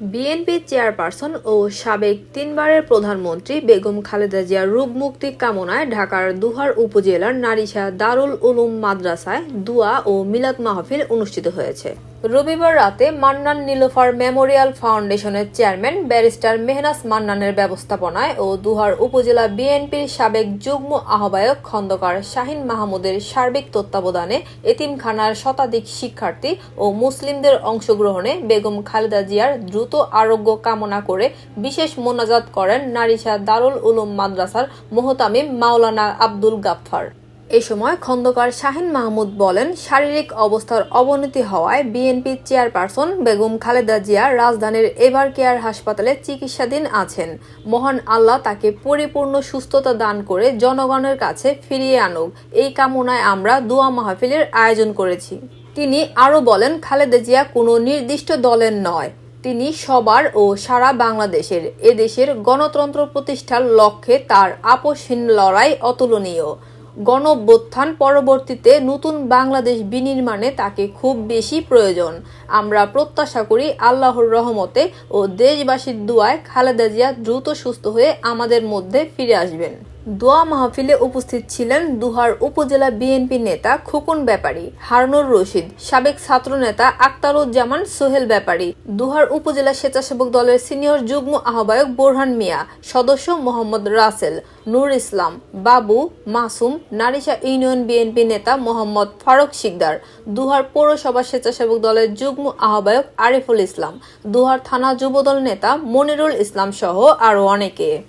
BNP chairperson ও সাবেক তিনবারের প্রধানমন্ত্রী বেগম খালেদা জিয়ার রূপ মুক্তি কামনায় ঢাকার দুহার উপজেলার নারীশা দারুল উলুম মাদ্রাসায় দুয়া ও মিলাদ মাহফিল অনুষ্ঠিত হয়েছে। রবিবার রাতে মান্নান নীলোফার মেমোরিয়াল ফাউন্ডেশনের চেয়ারম্যান ব্যারিস্টার মেহনাস মান্নানের ব্যবস্থাপনায় ও দুহার উপজেলা বিএনপির সাবেক যুগ্ম আহ্বায়ক খন্দকার শাহিন মাহমুদের সার্বিক তত্ত্বাবধানে এতিমখানার শতাধিক শিক্ষার্থী ও মুসলিমদের অংশগ্রহণে বেগম খালেদা জিয়ার দ্রুত আরোগ্য কামনা করে বিশেষ মোনাজাত করেন নারিশা দারুল উলুম মাদ্রাসার মোহতামিম মাওলানা আব্দুল গাফফার। এ সময় খন্দকার শাহিন মাহমুদ বলেন, শারীরিক অবস্থার অবনতি হওয়ায় বিএনপি চেয়ারপারসন বেগম খালেদা জিয়া রাজধানীর এভার কেয়ার হাসপাতালে চিকিৎসাধীন আছেন। মহান আল্লাহ তাকে পরিপূর্ণ সুস্থতা দান করে জনগণের কাছে ফিরিয়ে আনুক। এই কামনায় আমরা দোয়া মাহফিলের আয়োজন করেছি। তিনি আরও বলেন, খালেদা জিয়া কোনো নির্দিষ্ট দলের নয়। তিনি সবার ও সারা বাংলাদেশের এদেশের গণতন্ত্র প্রতিষ্ঠার লক্ষ্যে তার আপোষহীন লড়াই অতুলনীয়। গণঅভ্যুত্থান পরবর্তীতে নতুন বাংলাদেশ বিনির্মাণে তাকে খুব বেশি প্রয়োজন। আমরা প্রত্যাশা করি আল্লাহর রহমতে ও দেশবাসীর দুয়ায় খালেদা জিয়া দ্রুত সুস্থ হয়ে আমাদের মধ্যে ফিরে আসবেন। দোয়া মাহফিলে উপস্থিত ছিলেন দুহার উপজেলা বিএনপি নেতা খোকন ব্যাপারী, হারনুর রশিদ, সাবেক ছাত্রনেতা আক্তারুজ্জামান সোহেল ব্যাপারী, দুহার উপজেলা স্বেচ্ছাসেবক দলের সিনিয়র যুগ্ম আহ্বায়ক বোরহান মিয়া, সদস্য মোহাম্মদ রাসেল, নূর ইসলাম, বাবু, মাসুম, নারিশা ইউনিয়ন বিএনপি নেতা মোহাম্মদ ফারুক শিকদার, দুহার পৌরসভা স্বেচ্ছাসেবক দলের যুগ্ম আহ্বায়ক আরিফুল ইসলাম, দুহার থানা যুবদল নেতা মনিরুল ইসলাম সহ আরও অনেকে।